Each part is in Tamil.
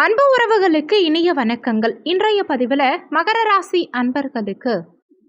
அன்பு உறவுகளுக்கு இனிய வணக்கங்கள். இன்றைய பதிவில் மகர ராசி அன்பர்களுக்கு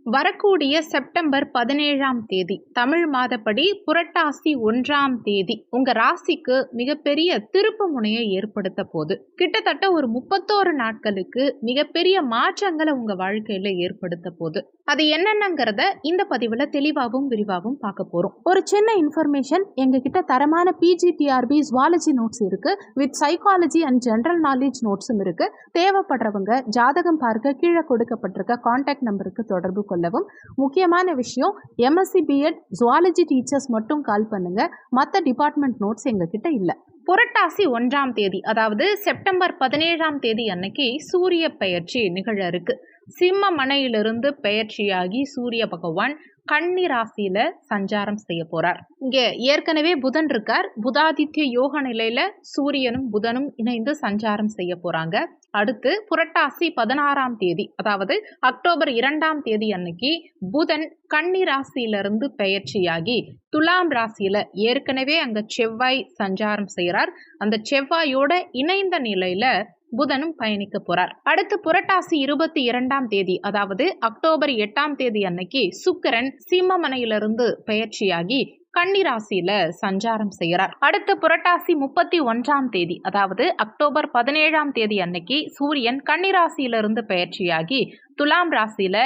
வரக்கூடிய செப்டம்பர் பதினேழாம் தேதி தமிழ் மாதப்படி புரட்டாசி ஒன்றாம் தேதி உங்க ராசிக்கு மிகப்பெரிய திருப்பு முனையை ஏற்படுத்த போது கிட்டத்தட்ட ஒரு முப்பத்தோரு நாட்களுக்கு மிகப்பெரிய மாற்றங்களை உங்க வாழ்க்கையில ஏற்படுத்த போது அது என்னென்னங்கிறத இந்த பதிவில் தெளிவாகவும் விரிவாகவும் பார்க்க போகிறோம் ஒரு சின்ன இன்ஃபர்மேஷன் எங்ககிட்ட தரமான பிஜிடிஆர்பி ஜுவாலஜி நோட்ஸ் இருக்குது with psychology and general knowledge நோட்ஸும் இருக்குது தேவைப்படுறவங்க ஜாதகம் பார்க்க கீழே கொடுக்கப்பட்டிருக்க காண்டாக்ட் நம்பருக்கு தொடர்பு கொள்ளவும். முக்கியமான விஷயம் எம்எஸ்சி பிஎட் ஜுவாலஜி டீச்சர்ஸ் மட்டும் கால் பண்ணுங்கள் மற்ற டிபார்ட்மெண்ட் நோட்ஸ் எங்ககிட்ட இல்லை. புரட்டாசி ஒன்றாம் தேதி அதாவது செப்டம்பர் பதினேழாம் தேதி அன்னைக்கு சூரிய பெயர்ச்சி நிகழ இருக்கு. சிம்ம மனையிலிருந்து பெயர்ச்சியாகி சூரிய பகவான் கன்னி ராசியில சஞ்சாரம் செய்ய போறார். இங்க ஏற்கனவே புதன் இருக்கார். புதாதித்ய யோக நிலையில சூரியனும் புதனும் இணைந்து சஞ்சாரம் செய்ய போறாங்க. அடுத்து புரட்டாசி பதினாறாம் தேதி அதாவது அக்டோபர் இரண்டாம் தேதி அன்னைக்கு புதன் கன்னி ராசியிலிருந்து பெயர்ச்சியாகி துலாம் ராசியில ஏற்கனவே அங்க செவ்வாய் சஞ்சாரம் செய்கிறார் அந்த செவ்வாயோட இணைந்த நிலையில புதனும் பயணிக்க போறார். அடுத்து புரட்டாசி இருபத்தி இரண்டாம் தேதி அதாவது அக்டோபர் எட்டாம் தேதி அன்னைக்கு சுக்கிரன் சிம்மமனையிலிருந்து பயிற்சியாகி கன்னிராசியில சஞ்சாரம் செய்கிறார். அடுத்த புரட்டாசி முப்பத்தி ஒன்றாம் தேதி அதாவது அக்டோபர் பதினேழாம் தேதி அன்னைக்கு சூரியன் கன்னிராசியிலிருந்து பயிற்சியாகி துலாம் ராசியில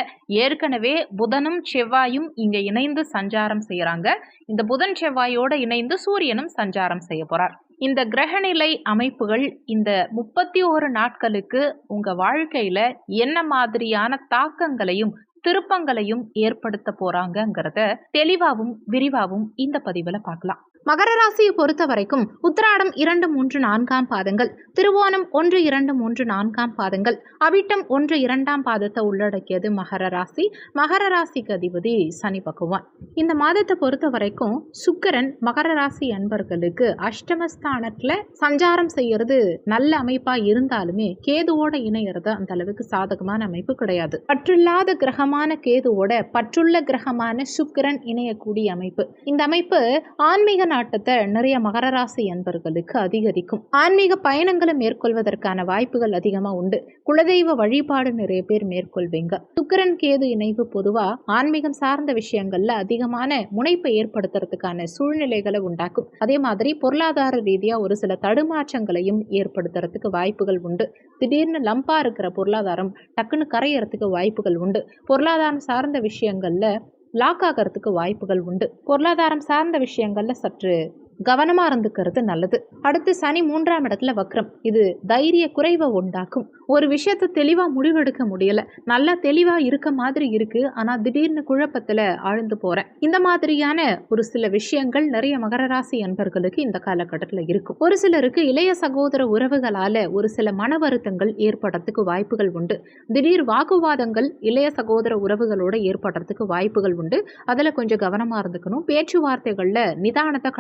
ஏற்கனவே புதனும் செவ்வாயும் இங்க இணைந்து சஞ்சாரம் செய்யறாங்க இந்த புதன் செவ்வாயோட இணைந்து சூரியனும் சஞ்சாரம் செய்ய போறார். இந்த கிரகநிலை அமைப்புகள் இந்த முப்பத்தி ஓரு நாட்களுக்கு உங்க வாழ்க்கையில என்ன மாதிரியான தாக்கங்களையும் திருப்பங்களையும் ஏற்படுத்த போறாங்கங்கிறத தெளிவாகவும் விரிவாகவும் இந்த பதிவில் பார்க்கலாம். மகர ராசியை பொறுத்த வரைக்கும் உத்திராடம் இரண்டு மூன்று நான்காம் பாதங்கள் திருவோணம் ஒன்று இரண்டு மூன்று நான்காம் பாதங்கள் அவிட்டம் ஒன்று இரண்டாம் பாதத்தை உள்ளடக்கியது மகர ராசி. மகர ராசிக்கு அதிபதி சனி பகவான். இந்த மாதத்தை பொறுத்த வரைக்கும் சுக்கிரன் மகர ராசி அன்பர்களுக்கு அஷ்டமஸ்தானத்தில் சஞ்சாரம் செய்யறது நல்ல அமைப்பா இருந்தாலுமே கேதுவோட இணையறது அந்த அளவுக்கு சாதகமான அமைப்பு கிடையாது. பற்றில்லாத கிரகமான கேதுவோட பற்றுள்ள கிரகமான சுக்கிரன் இணையக்கூடிய அமைப்பு. இந்த அமைப்பு ஆன்மீக நாட்டத்தை நிறைய மகர ராசி அன்பர்களுக்கு அதிகரிக்கும். ஆன்மீக பயணங்களை மேற்கொள்வதற்கான வாய்ப்புகள் அதிகமாக உண்டு. குலதெய்வ வழிபாடு நிறைய பேர் மேற்கொள்வீங்க. சுக்கரன் கேது இணைவு பொதுவா ஆன்மீகம் சார்ந்த விஷயங்கள்ல அதிகமான முனைப்பை ஏற்படுத்துறதுக்கான சூழ்நிலைகளை உண்டாக்கும். அதே மாதிரி பொருளாதார ரீதியா ஒரு சில தடுமாற்றங்களையும் ஏற்படுத்துறதுக்கு வாய்ப்புகள் உண்டு. திடீர்னு லம்பா இருக்கிற பொருளாதாரம் டக்குன்னு கரையறதுக்கு வாய்ப்புகள் உண்டு. பொருளாதாரம் சார்ந்த விஷயங்கள்ல லாக் ஆகிறதுக்கு வாய்ப்புகள் உண்டு. பொருளாதாரம் சார்ந்த விஷயங்கள்ல சற்று கவனமாக இருந்துக்கிறது நல்லது. அடுத்து சனி மூன்றாம் இடத்துல வக்ரம். இது தைரிய குறைவை உண்டாக்கும். ஒரு விஷயத்தை தெளிவாக முடிவெடுக்க முடியலை. நல்லா தெளிவாக இருக்க மாதிரி இருக்குது ஆனால் திடீர்னு குழப்பத்தில் ஆழ்ந்து போகிறேன் இந்த மாதிரியான ஒரு சில விஷயங்கள் நிறைய மகர ராசி அன்பர்களுக்கு இந்த காலகட்டத்தில் இருக்கும் ஒரு சிலருக்கு இளைய சகோதர உறவுகளால் ஒரு சில மன வருத்தங்கள் ஏற்படுறதுக்கு வாய்ப்புகள் உண்டு. திடீர் வாக்குவாதங்கள் இளைய சகோதர உறவுகளோடு ஏற்படுறதுக்கு வாய்ப்புகள் உண்டு. அதில் கொஞ்சம் கவனமாக இருந்துக்கணும். பேச்சுவார்த்தைகளில் நிதானத்தை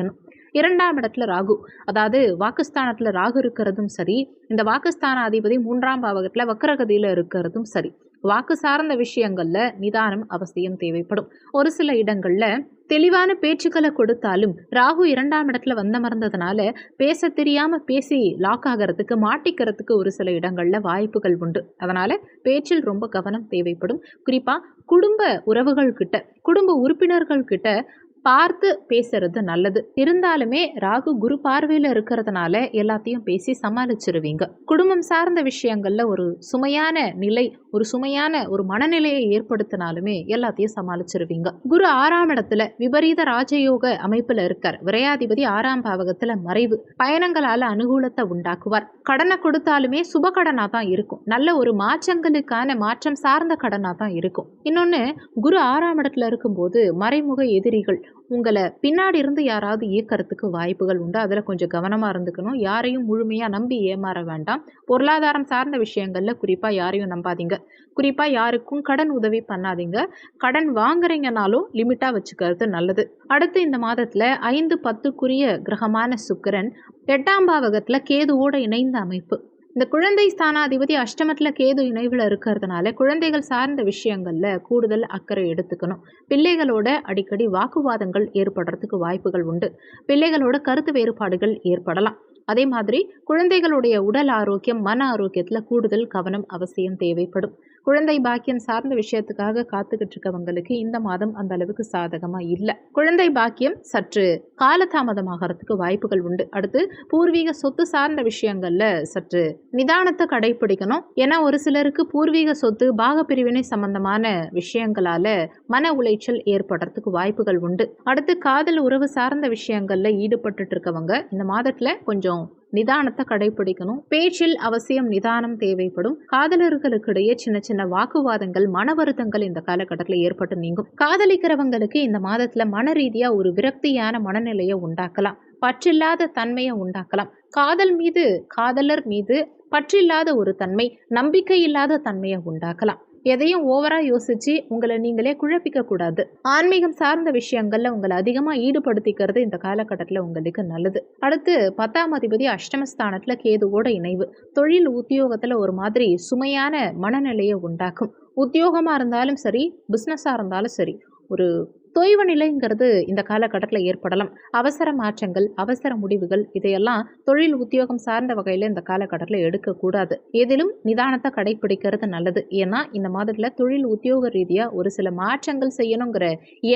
வைக்கணும் இரண்டாம் இடத்துல ராகு. அதாவது வாக்குஸ்தானத்தில் ராகு இருக்கிறதும் சரி இந்த வாக்குஸ்தான அதிபதி மூன்றாம் பாவகத்தில் வக்கரகதியில் இருக்கிறதும் சரி. வாக்கு சார்ந்த விஷயங்கள்ல நிதானம் அவசியம் தேவைப்படும். ஒரு சில இடங்களில் தெளிவான பேச்சுக்களை கொடுத்தாலும் ராகு இரண்டாம் இடத்துல வந்த மறந்ததுனால பேச தெரியாம பேசி லாக் ஆகிறதுக்கு மாட்டிக்கிறதுக்கு ஒரு சில இடங்கள்ல வாய்ப்புகள் உண்டு. அதனால பேச்சில் ரொம்ப கவனம் தேவைப்படும். குறிப்பா குடும்ப உறவுகள் கிட்ட குடும்ப உறுப்பினர்கள் கிட்ட பார்த்து பேசுறது நல்லது. இருந்தாலுமே ராகு குரு பார்வையில் இருக்கிறதுனால எல்லாத்தையும் பேசி சமாளிச்சிருவீங்க. குடும்பம் சார்ந்த விஷயங்கள்ல ஒரு சுமையான நிலை ஒரு சுமையான ஒரு மனநிலையை ஏற்படுத்தினாலுமே எல்லாத்தையும் சமாளிச்சிருவீங்க. குரு ஆறாம் இடத்துல விபரீத ராஜயோக அமைப்புல இருக்கார். விரையாதிபதி ஆறாம் பாவகத்துல மறைவு. பயணங்களால அனுகூலத்தை உண்டாக்குவார். கடனை கொடுத்தாலுமே சுப கடனா தான் இருக்கும். நல்ல ஒரு மாற்றங்களுக்கான மாற்றம் சார்ந்த கடனா தான் இருக்கும். இன்னொன்னு குரு ஆறாம் இடத்துல இருக்கும்போது மறைமுக எதிரிகள் உங்களை பின்னாடி இருந்து யாராவது இயக்கிறதுக்கு வாய்ப்புகள் உண்டு. அதில் கொஞ்சம் கவனமாக இருந்துக்கணும். யாரையும் முழுமையாக நம்பி ஏமாற வேண்டாம். பொருளாதாரம் சார்ந்த விஷயங்களில் குறிப்பாக யாரையும் நம்பாதீங்க. குறிப்பாக யாருக்கும் கடன் உதவி பண்ணாதீங்க. கடன் வாங்குறீங்கனாலும் லிமிட்டாக வச்சுக்கிறது நல்லது. அடுத்து இந்த மாதத்தில் ஐந்து பத்துக்குரிய கிரகமான சுக்கிரன் எட்டாம் பாவகத்தில் கேதுவோடு இணைந்த அமைப்பு. இந்த குழந்தை ஸ்தானாதிபதி அஷ்டமத்தில் கேது இணைவில் இருக்கிறதுனால குழந்தைகள் சார்ந்த விஷயங்களில் கூடுதல் அக்கறை எடுத்துக்கணும். பிள்ளைகளோட அடிக்கடி வாக்குவாதங்கள் ஏற்படுறதுக்கு வாய்ப்புகள் உண்டு. பிள்ளைகளோட கருத்து வேறுபாடுகள் ஏற்படலாம். அதே மாதிரி குழந்தைகளுடைய உடல் ஆரோக்கியம் மன ஆரோக்கியத்தில் கூடுதல் கவனம் அவசியம் தேவைப்படும். குழந்தை பாக்கியம் சார்ந்த விஷயத்துக்காக காத்துக்கிட்டு இருக்கவங்களுக்கு இந்த மாதம் அந்த அளவுக்கு சாதகமாக இல்லை. குழந்தை பாக்கியம் சற்று காலதாமதமாகறதுக்கு வாய்ப்புகள் உண்டு. அடுத்து பூர்வீக சொத்து சார்ந்த விஷயங்கள்ல சற்று நிதானத்தை கடைபிடிக்கணும். ஏன்னா ஒரு சிலருக்கு பூர்வீக சொத்து பாகப்பிரிவினை சம்பந்தமான விஷயங்களால மன உளைச்சல் ஏற்படுறதுக்கு வாய்ப்புகள் உண்டு. அடுத்து காதல் உறவு சார்ந்த விஷயங்கள்ல ஈடுபட்டு இருக்கவங்க இந்த மாதத்துல கொஞ்சம் நிதானத்தை கடைபிடிக்கணும் பேச்சில் அவசியம் நிதானம் தேவைப்படும். காதலர்களுக்கு இடையே சின்ன சின்ன வாக்குவாதங்கள் மன வருத்தங்கள் இந்த காலகட்டத்தில் ஏற்பட்டு நீங்கும். காதலிக்கிறவங்களுக்கு இந்த மாதத்துல மன ரீதியா ஒரு விரக்தியான மனநிலையை உண்டாக்கலாம். பற்றில்லாத தன்மையை உண்டாக்கலாம். காதல் மீது காதலர் மீது பற்றில்லாத ஒரு தன்மை நம்பிக்கை இல்லாத தன்மையை உண்டாக்கலாம். எதையும் ஓவரா யோசிச்சு உங்களை நீங்களே குழப்பிக்க கூடாது. ஆன்மீகம் சார்ந்த விஷயங்கள்ல உங்களை அதிகமா ஈடுபடுத்திக்கிறது இந்த காலகட்டத்தில் உங்களுக்கு நல்லது. அடுத்து பத்தாம் அதிபதி அஷ்டமஸ்தானத்துல கேதுவோட இணைவு. தொழில் உத்தியோகத்துல ஒரு மாதிரி சுமையான மனநிலையை உண்டாக்கும். உத்தியோகமா இருந்தாலும் சரி பிஸ்னஸாக இருந்தாலும் சரி ஒரு தொய்வு நிலைங்கிறது இந்த காலகட்டத்தில் ஏற்படலாம். அவசர மாற்றங்கள் அவசர முடிவுகள் இதையெல்லாம் தொழில் உத்தியோகம் சார்ந்த வகையில் இந்த காலகட்டத்தில் எடுக்கக்கூடாது. எதிலும் நிதானத்தை கடைபிடிக்கிறது நல்லது. ஏன்னா இந்த மாதத்தில் தொழில் உத்தியோக ரீதியாக ஒரு சில மாற்றங்கள் செய்யணுங்கிற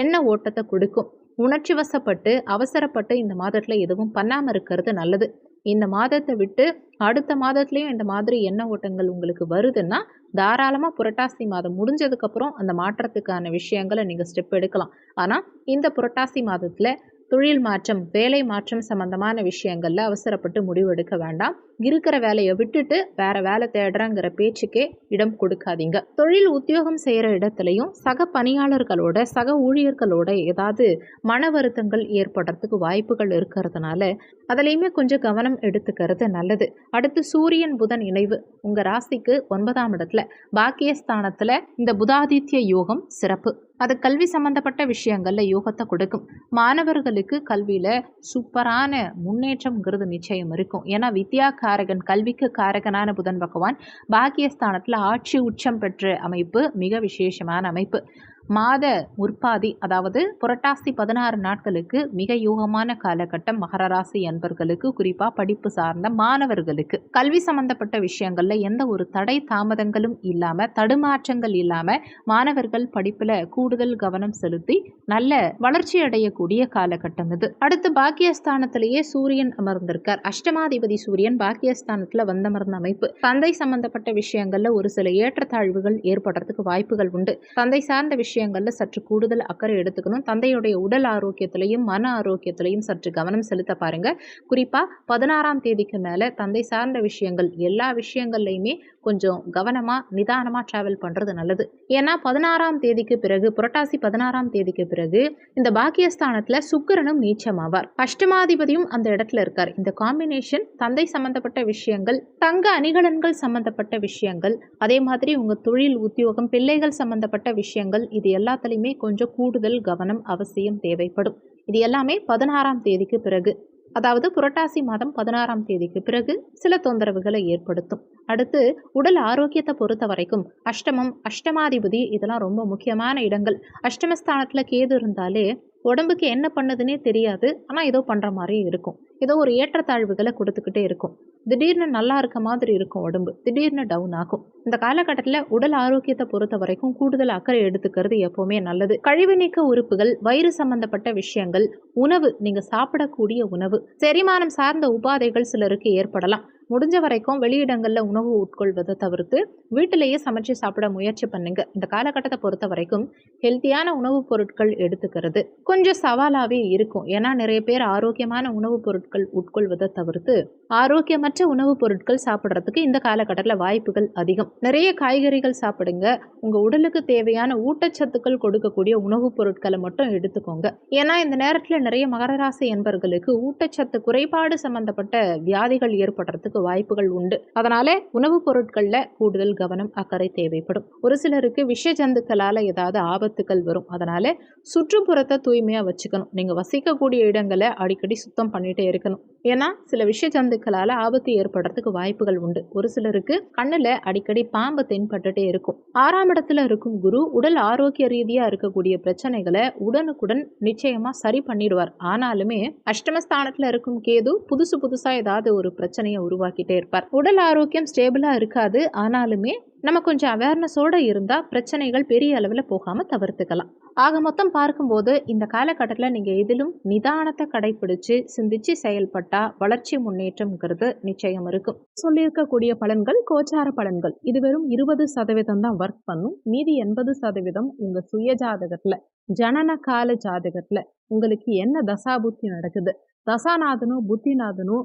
எண்ண ஓட்டத்தை கொடுக்கும். உணர்ச்சி வசப்பட்டு அவசரப்பட்டு இந்த மாதத்தில் எதுவும் பண்ணாமல் இருக்கிறது நல்லது. இந்த மாதத்தை விட்டு அடுத்த மாதத்துலேயும் இந்த மாதிரி எண்ண ஓட்டங்கள் உங்களுக்கு வருதுன்னா தாராளமாக புரட்டாசி மாதம் முடிஞ்சதுக்கப்புறம் அந்த மாற்றத்துக்கான விஷயங்களை நீங்கள் ஸ்டெப் எடுக்கலாம். ஆனால் இந்த புரட்டாசி மாதத்தில் தொழில் மாற்றம் வேலை மாற்றம் சம்பந்தமான விஷயங்களில் அவசரப்பட்டு முடிவெடுக்க வேண்டாம். இருக்கிற வேலையை விட்டுட்டு வேற வேலை தேடுறங்கிற பேச்சுக்கே இடம் கொடுக்காதீங்க. தொழில் உத்தியோகம் செய்கிற இடத்துலையும் சக பணியாளர்களோட சக ஊழியர்களோட ஏதாவது மன வருத்தங்கள் ஏற்படுறதுக்கு வாய்ப்புகள் இருக்கிறதுனால அதுலேயுமே கொஞ்சம் கவனம் எடுத்துக்கிறது நல்லது. அடுத்து சூரியன் புதன் இணைவு. உங்கள் ராசிக்கு ஒன்பதாம் இடத்துல பாக்கியஸ்தானத்தில் இந்த புதாதித்ய யோகம் சிறப்பு. அது கல்வி சம்மந்தப்பட்ட விஷயங்களில் யோகத்தை கொடுக்கும். மாணவர்களுக்கு கல்வியில் சூப்பரான முன்னேற்றம்ங்கிறது நிச்சயம் இருக்கும். ஏன்னா வித்யா காரகன் கல்விக்கு காரகனான புதன் பகவான் பாக்கியஸ்தானத்தில் ஆட்சி உச்சம் பெற்ற அமைப்பு மிக விசேஷமான அமைப்பு. மாத முற்பாதி அதாவது புரட்டாசி பதினாறு நாட்களுக்கு மிக யூகமான காலகட்டம் மகர ராசி அன்பர்களுக்கு குறிப்பாக படிப்பு சார்ந்த மாணவர்களுக்கு. கல்வி சம்பந்தப்பட்ட விஷயங்களில் எந்த ஒரு தடை தாமதங்களும் இல்லாமல் தடுமாற்றங்கள் இல்லாமல் மாணவர்கள் படிப்பில் கூடுதல் கவனம் செலுத்தி நல்ல வளர்ச்சி அடையக்கூடிய காலகட்டம் இது. அடுத்து பாக்கியஸ்தானத்திலேயே சூரியன் அமர்ந்திருக்கார். அஷ்டமாதிபதி சூரியன் பாக்கியஸ்தானத்தில் வந்தமர்ந்த அமைப்பு. தந்தை சம்பந்தப்பட்ட விஷயங்களில் ஒரு சில ஏற்றத்தாழ்வுகள் ஏற்படுறதுக்கு வாய்ப்புகள் உண்டு. தந்தை சார்ந்த விஷயம் விஷயங்களில் சற்று கூடுதல் அக்கறை எடுத்துக்கணும். தந்தையுடைய உடல் ஆரோக்கியத்திலையும் மன ஆரோக்கியத்திலையும் சற்று கவனம் செலுத்த பாருங்க. குறிப்பாக பதினாறாம் தேதிக்கு மேலே தந்தை சார்ந்த விஷயங்கள் எல்லா விஷயங்கள்லையுமே கொஞ்சம் கவனமாக நிதானமாக ட்ராவல் பண்ணுறது நல்லது. ஏன்னா பதினாறாம் தேதிக்கு பிறகு புரட்டாசி பதினாறாம் தேதிக்கு பிறகு இந்த பாக்கியஸ்தானத்தில் சுக்கரனும் நீச்சமாவார். அஷ்டமாதிபதியும் அந்த இடத்துல இருக்கார். இந்த காம்பினேஷன் தந்தை சம்பந்தப்பட்ட விஷயங்கள் தங்க அணிகலன்கள் சம்பந்தப்பட்ட விஷயங்கள் அதே மாதிரி உங்கள் தொழில் உத்தியோகம் பிள்ளைகள் சம்பந்தப்பட்ட விஷயங்கள் இது எல்லாத்துலேயுமே கொஞ்சம் கூடுதல் கவனம் அவசியம் தேவைப்படும். இது எல்லாமே பதினாறாம் தேதிக்கு பிறகு. அதாவது புரட்டாசி மாதம் பதினாறாம் தேதிக்கு பிறகு சில தொந்தரவுகளை ஏற்படுத்தும். அடுத்து உடல் ஆரோக்கியத்தை பொறுத்த வரைக்கும் அஷ்டமம் அஷ்டமாதிபதி இதெல்லாம் ரொம்ப முக்கியமான இடங்கள். அஷ்டமஸ்தானத்தில் கேது இருந்தாலே உடம்புக்கு என்ன பண்ணுதுன்னே தெரியாது. ஆனால் ஏதோ பண்ணுற மாதிரி இருக்கும். ஏதோ ஒரு ஏற்றத்தாழ்வுகளை கொடுத்துக்கிட்டே இருக்கும். திடீர்னு நல்லா இருக்க மாதிரி இருக்கும் உடம்பு. திடீர்னு டவுன் ஆகும். இந்த காலகட்டத்தில் உடல் ஆரோக்கியத்தை பொறுத்த வரைக்கும் கூடுதல் அக்கறை எடுத்துக்கிறது எப்போவுமே நல்லது. கழிவு நீக்க உறுப்புகள் வயிறு சம்பந்தப்பட்ட விஷயங்கள் உணவு நீங்கள் சாப்பிடக்கூடிய உணவு செரிமானம் சார்ந்த உபாதைகள் சிலருக்கு ஏற்படலாம். முடிஞ்ச வரைக்கும் வெளியிடங்களில் உணவு உட்கொள்வதை தவிர்த்து வீட்டிலேயே சமைச்சு சாப்பிட முயற்சி பண்ணுங்க. இந்த காலகட்டத்தை பொறுத்த வரைக்கும் ஹெல்த்தியான உணவுப் பொருட்கள் எடுத்துக்கிறது. கொஞ்சம் சவாலாகவே இருக்கும். ஏன்னா நிறைய பேர் ஆரோக்கியமான உணவுப் பொருட்கள் உட்கொள்வதை தவிர்த்து ஆரோக்கியமற்ற உணவுப் பொருட்கள் சாப்பிட்றதுக்கு இந்த காலகட்டத்தில் வாய்ப்புகள் அதிகம். நிறைய காய்கறிகள் சாப்பிடுங்க. உங்கள் உடலுக்கு தேவையான ஊட்டச்சத்துக்கள் கொடுக்கக்கூடிய உணவுப் பொருட்களை மட்டும் எடுத்துக்கோங்க. ஏன்னா இந்த நேரத்தில் நிறைய மகர ராசி என்பர்களுக்கு ஊட்டச்சத்து குறைபாடு சம்பந்தப்பட்ட வியாதிகள் ஏற்படுறதுக்கு ஏற்படுறதுக்கு வாய்ப்புகள் உண்டு. அதனால உணவுப் பொருட்களில் கூடுதல் கவனம் அக்கறை தேவைப்படும். ஒரு சிலருக்கு விஷ ஜந்துக்களால் ஏதாவது ஆபத்துக்கள் வரும். அதனால சுற்றுப்புறத்தை தூய்மையாக வச்சுக்கணும். நீங்கள் வசிக்கக்கூடிய இடங்களை அடிக்கடி சுத்தம் பண்ணிகிட்டே இருக்கணும். ஏன்னா சில விஷ ஜந்துக்களால் ஆபத்து ஏற்படுறதுக்கு வாய்ப்புகள் உண்டு. ஒரு சிலருக்கு கண்ணில் அடிக்கடி பாம்பு தென்பட்டுட்டே இருக்கும். ஆறாம் இடத்துல இருக்கும் குரு உடல் ஆரோக்கிய ரீதியாக இருக்கக்கூடிய பிரச்சனைகளை உடனுக்குடன் நிச்சயமாக சரி பண்ணிடுவார். ஆனாலுமே அஷ்டமஸ்தானத்தில் இருக்கும் கேது புதுசு புதுசாக ஏதாவது ஒரு பிரச்சனையை உருவாக்கிட்டே இருப்பார். உடல் ஆரோக்கியம் ஸ்டேபிளாக இருக்காது. ஆனாலுமே நம்ம கொஞ்சம் அவேர்னஸோடு இருந்தால் பிரச்சனைகள் பெரிய அளவில் போகாமல் தவிர்த்துக்கலாம். ஆக மொத்தம் பார்க்கும்போது இந்த காலகட்டத்தில் நீங்கள் எதிலும் நிதானத்தை கடைபிடிச்சு சிந்திச்சு செயல்பட்டால் வளர்ச்சி முன்னேற்றம்ங்கிறது நிச்சயம் இருக்கும். சொல்லியிருக்கக்கூடிய பலன்கள் கோச்சார பலன்கள். இது வெறும் இருபது சதவீதம் தான் ஒர்க் பண்ணும். மீதி எண்பது சதவீதம் உங்கள் சுய ஜாதகத்தில் ஜனன கால ஜாதகத்தில் உங்களுக்கு என்ன தசாபுத்தி நடக்குது? தசாநாதனும் புத்திநாதனும்